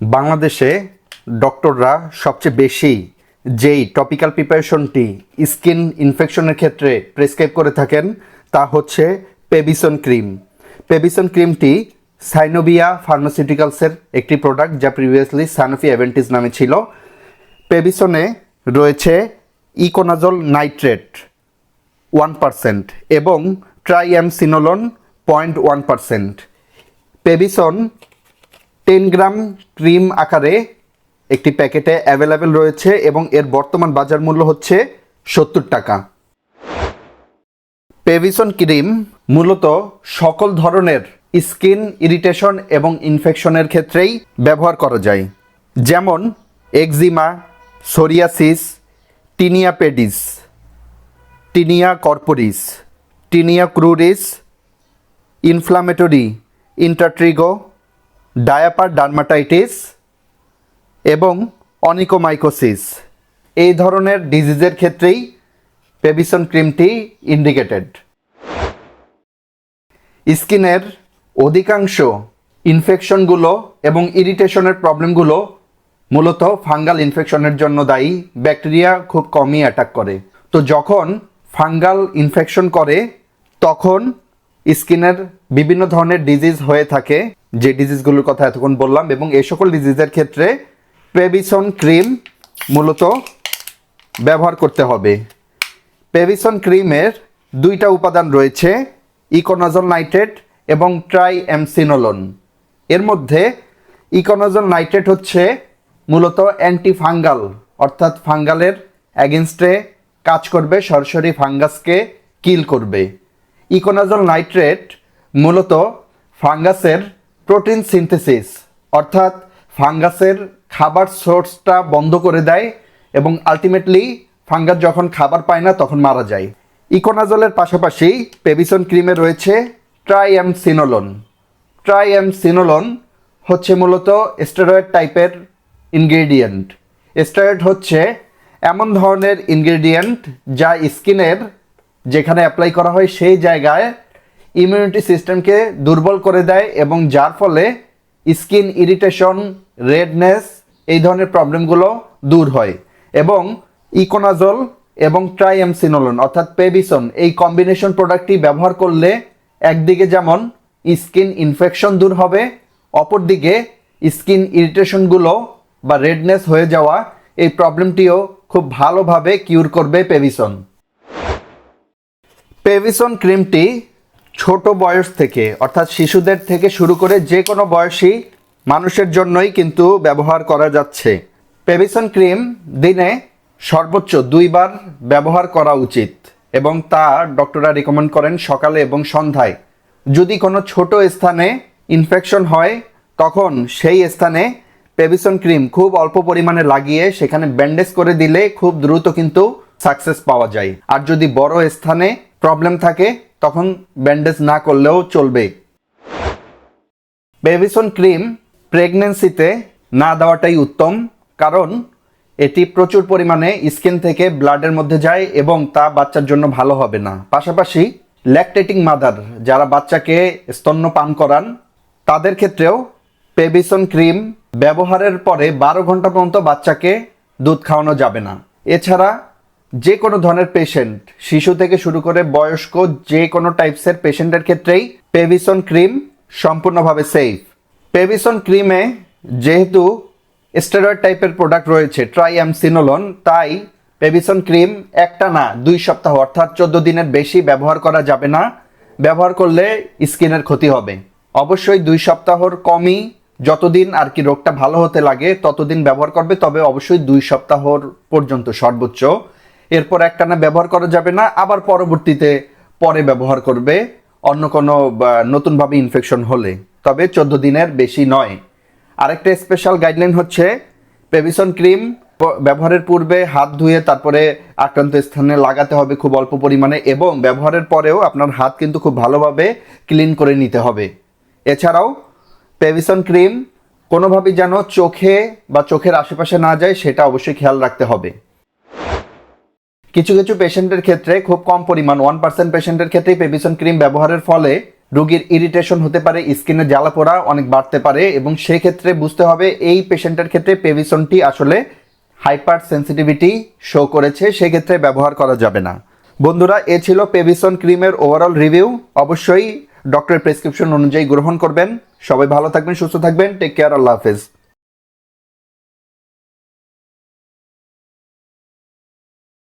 বাংলাদেশে ডক্টররা সবচেয়ে বেশি যেই টপিক্যাল প্রিপারেশনটি স্কিন ইনফেকশনের ক্ষেত্রে প্রেসক্রাইব করে থাকেন, তা হচ্ছে পেবিসন ক্রিম পেবিসন ক্রিমটি সাইনোভিয়া ফার্মাসিউটিক্যালসের একটি প্রোডাক্ট যা প্রিভিয়াসলি সানোফি অ্যাভেন্টিস নামে ছিল। পেবিসনে রয়েছে ইকোনাজল নাইট্রেট ওয়ান পার্সেন্ট এবং triamcinolone point one percent Pevisone ten gram cream আকারে একটি প্যাকেটে অ্যাভেলেবেল রয়েছে এবং এর বর্তমান বাজার মূল্য হচ্ছে সত্তর টাকা। পেভিসন ক্রিম মূলত সকল ধরনের স্কিন ইরিটেশন এবং ইনফেকশনের ক্ষেত্রেই ব্যবহার করা যায়। যেমন eczema psoriasis, tinea pedis, tinea corporis, tinea cruris, inflammatory, intertrigo diaper dermatitis এবং অনিকোমাইকোসিস। এই ধরনের ডিজিজের ক্ষেত্রেই পেবিসন ক্রিমটি ইন্ডিকেটেড। স্কিনের অধিকাংশ ইনফেকশনগুলো এবং ইরিটেশনের প্রবলেমগুলো মূলত ফাঙ্গাল ইনফেকশনের জন্য দায়ী, ব্যাকটেরিয়া খুব কমই অ্যাটাক করে। তো যখন ফাঙ্গাল ইনফেকশন করে, তখন স্কিনের বিভিন্ন ধরনের ডিজিজ হয়ে থাকে। যে ডিজিজগুলোর কথা এতক্ষণ বললাম এবং এই সকল ডিজিজের ক্ষেত্রে পেভিসন ক্রিম মূলত ব্যবহার করতে হবে। পেভিসন ক্রিমের দুইটা উপাদান রয়েছে ইকোনাজল নাইট্রেট এবং ট্রাই অ্যামসিনোলন এর মধ্যে ইকোনাজল নাইট্রেট হচ্ছে মূলত অ্যান্টি ফাঙ্গাল অর্থাৎ ফাঙ্গালের অ্যাগেনস্টে কাজ করবে, সরাসরি ফাঙ্গাসকে কিল করবে। ইকোনাজল নাইট্রেট মূলত ফাঙ্গাসের প্রোটিন সিনথেসিস, অর্থাৎ ফাঙ্গাসের খাবার সোর্সটা বন্ধ করে দেয় এবং আলটিমেটলি ফাঙ্গাস যখন খাবার পায় না তখন মারা যায়। ইকোনাজলের পাশাপাশি পেবিসন ক্রিমে রয়েছে ট্রাইঅ্যামসিনোলন। ট্রাইঅ্যামসিনোলন হচ্ছে মূলত স্টেরয়েড টাইপের ইনগ্রেডিয়েন্ট। স্টেরয়েড হচ্ছে এমন ধরনের ইনগ্রেডিয়েন্ট যা স্কিনের যেখানে অ্যাপ্লাই করা হয় সেই জায়গায় ইমিউনিটি সিস্টেমকে দুর্বল করে দেয় এবং যার ফলে স্কিন ইরিটেশন রেডনেস এই ধরনের প্রবলেমগুলো দূর হয়। এবং ইকোনাজল এবং ট্রাইএমসিনোলন অর্থাৎ পেবিসন এই কম্বিনেশন প্রোডাক্টটি ব্যবহার করলে একদিকে যেমন স্কিন ইনফেকশন দূর হবে, অপরদিকে স্কিন ইরিটেশনগুলো বা রেডনেস হয়ে যাওয়া এই প্রবলেমটিও খুব ভালোভাবে কিউর করবে পেভিসন পেভিসন ক্রিমটি ছোট বয়স থেকে, অর্থাৎ শিশুদের থেকে শুরু করে যে কোনো বয়সী মানুষের জন্যই কিন্তু ব্যবহার করা যাচ্ছে। পেভিসন ক্রিম দিনে সর্বোচ্চ দুইবার ব্যবহার করা উচিত এবং তা ডক্টররা রিকমেন্ড করেন সকালে এবং সন্ধ্যায়। যদি কোনো ছোট স্থানে ইনফেকশন হয়, তখন সেই স্থানে পেভিসন ক্রিম খুব অল্প পরিমাণে লাগিয়ে সেখানে ব্যান্ডেজ করে দিলে খুব দ্রুত কিন্তু সাকসেস পাওয়া যায়। আর যদি বড় স্থানে প্রবলেম থাকে, তখন ব্যান্ডেজ না করলেও চলবে। বেবিসন ক্রিম প্রেগনেন্সিতে না দেওয়াটাই উত্তম, কারণ এটি প্রচুর পরিমাণে স্কিন থেকে ব্লাডের মধ্যে যায় এবং তা বাচ্চার জন্য ভালো হবে না। পাশাপাশি ল্যাকটেটিং মাদার যারা বাচ্চাকে স্তন্যপান করান, তাদের ক্ষেত্রেও পেবিসন ক্রিম ব্যবহারের পরে বারো ঘণ্টা পর্যন্ত বাচ্চাকে দুধ খাওয়ানো যাবে না। এছাড়া যে কোনো ধরনের পেশেন্ট শিশু থেকে শুরু করে বয়স্ক যে কোনো টাইপসের পেশেন্টের ক্ষেত্রেই পেভিসন ক্রিম সম্পূর্ণভাবে সেফ পেভিসন ক্রিমে যেহেতু স্টেরয়েড টাইপের প্রোডাক্ট রয়েছে ট্রাই ট্রাইঅ্যামসিনোলন তাই পেভিসন ক্রিম একটা না, দুই সপ্তাহ অর্থাৎ চোদ্দ দিনের বেশি ব্যবহার করা যাবে না। ব্যবহার করলে স্কিনের ক্ষতি হবে। অবশ্যই দুই সপ্তাহর কমই যতদিন আর কি রোগটা ভালো হতে লাগে, ততদিন ব্যবহার করবে, তবে অবশ্যই দুই সপ্তাহর পর্যন্ত সর্বোচ্চ। এরপর একটানা ব্যবহার করা যাবে না, আবার পরবর্তীতে পরে ব্যবহার করবে। অন্য কোনো নতুনভাবে ইনফেকশন হলে। তবে চোদ্দ দিনের বেশি নয়। আরেকটা স্পেশাল গাইডলাইন হচ্ছে পেভিসন ক্রিম ব্যবহারের পূর্বে হাত ধুয়ে তারপরে আক্রান্ত স্থানে লাগাতে হবে খুব অল্প পরিমাণে এবং ব্যবহারের পরেও আপনার হাত কিন্তু খুব ভালোভাবে ক্লিন করে নিতে হবে। এছাড়াও পেভিসন ক্রিম কোনোভাবেই যেন চোখে বা চোখের আশেপাশে না যায়, সেটা অবশ্যই খেয়াল রাখতে হবে। কিছু কিছু পেশেন্টের ক্ষেত্রে খুব কম পরিমাণ ওয়ান পার্সেন্ট পেশেন্টের ক্ষেত্রে পেভিসন ক্রিম ব্যবহারের ফলে রোগীর ইরিটেশন হতে পারে স্কিনে জ্বালা পোড়া অনেক বাড়তে পারে এবং সেক্ষেত্রে বুঝতে হবে এই পেশেন্টের ক্ষেত্রে পেভিসনটি আসলে হাইপার সেন্সিটিভিটি শো করেছে, সেক্ষেত্রে ব্যবহার করা যাবে না। বন্ধুরা, এ ছিল পেভিসন ক্রিমের ওভারঅল রিভিউ অবশ্যই ডক্টরের প্রেসক্রিপশন অনুযায়ী গ্রহণ করবেন। সবাই ভালো থাকবেন, সুস্থ থাকবেন। টেক কেয়ার আল্লাহ হাফেজ।